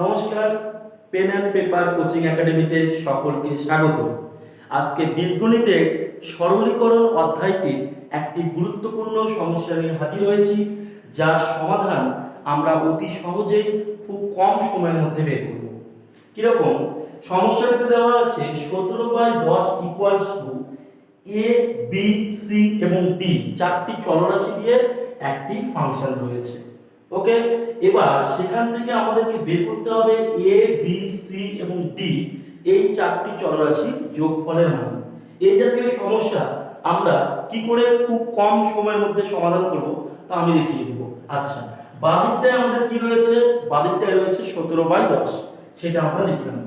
নমস্কার pen and paper coaching একাডেমিতে সকলকে স্বাগত। আজকে বীজগণিতের সরলীকরণ অধ্যায়টির একটি গুরুত্বপূর্ণ সমস্যা নিয়ে হাজির হয়েছি, যার সমাধান আমরা অতি সহজেই খুব কম সময়ের মধ্যে বের করব। কীরকম? সমস্যাটিতে দেওয়া আছে সতেরো বাই দশ equals to A B C এবং ডি চারটি চলরাশি দিয়ে একটি ফাংশন রয়েছে। ওকে? এবার সেখান থেকে আমাদেরকে বের করতে হবে এ বি সি এবং ডি এই চারটি চলরাশির যোগফলের মান এই জাতীয় সমস্যা আমরা কি করে খুব কম সময়ের মধ্যে সমাধান করব তা আমি দেখিয়ে দেব। আচ্ছা বাদিকটায় আমাদের কি রয়েছে? বাদিকটায় রয়েছে সতেরো বাই দশ। সেটা আমরা লিখলাম।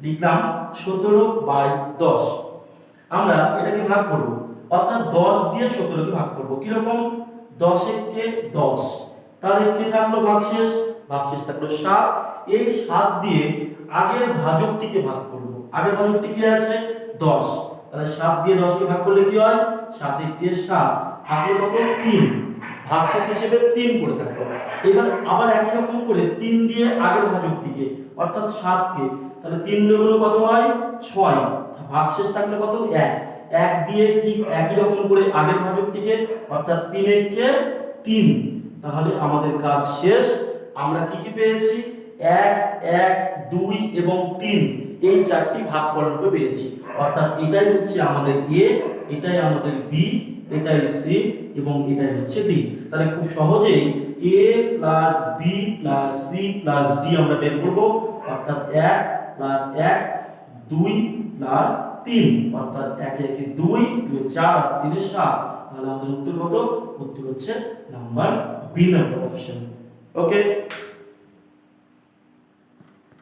লিখলাম সতেরো বাই দশ। আমরা এটাকে ভাগ করব। অর্থাৎ দশ দিয়ে সতেরোকে ভাগ করব। কীরকম? দশ একে দশ। তাহলে কি থাকল ভাগশেষ? ভাগশেষ থাকল সাত। এই সাত দিয়ে আগের ভাজকটিকে ভাগ করব। আগের ভাজকটি কি আছে? দশ। তাহলে সাত দিয়ে দশকে ভাগ করলে কি হয়? সাত একে সাত। থাকল কত? তিন। ভাগশেষ হিসেবে তিন করে থাকল। এবার আবার একই রকম করে তিন দিয়ে আগের ভাজকটিকে, অর্থাৎ সাতকে, তাহলে তিন দুগুলো কত হয়? ছয়। ভাগশেষ থাকলে কত? এক। এক দিয়ে ঠিক একই রকম করে আগের ভাজকটিকে, অর্থাৎ তিন একে তিন। তাহলে আমাদের কাজ শেষ। আমরা কি কি পেয়েছি? এক এক, দুই এবং তিন। এই চারটি ভাগফল রূপে পেয়েছি। অর্থাৎ এটাই হচ্ছে আমাদের এ এটাই আমাদের বি এটাই সি এবং এটাই হচ্ছে ডি তাহলে খুব সহজেই A plus B plus C plus D আমরা বের করব। অর্থাৎ এক প্লাস এক, দুই প্লাস তিন, অর্থাৎ একে একে দুই দুই চার আর তিনে সাত, তাহলে আমাদের উত্তর কত? উত্তর হচ্ছে number B number option okay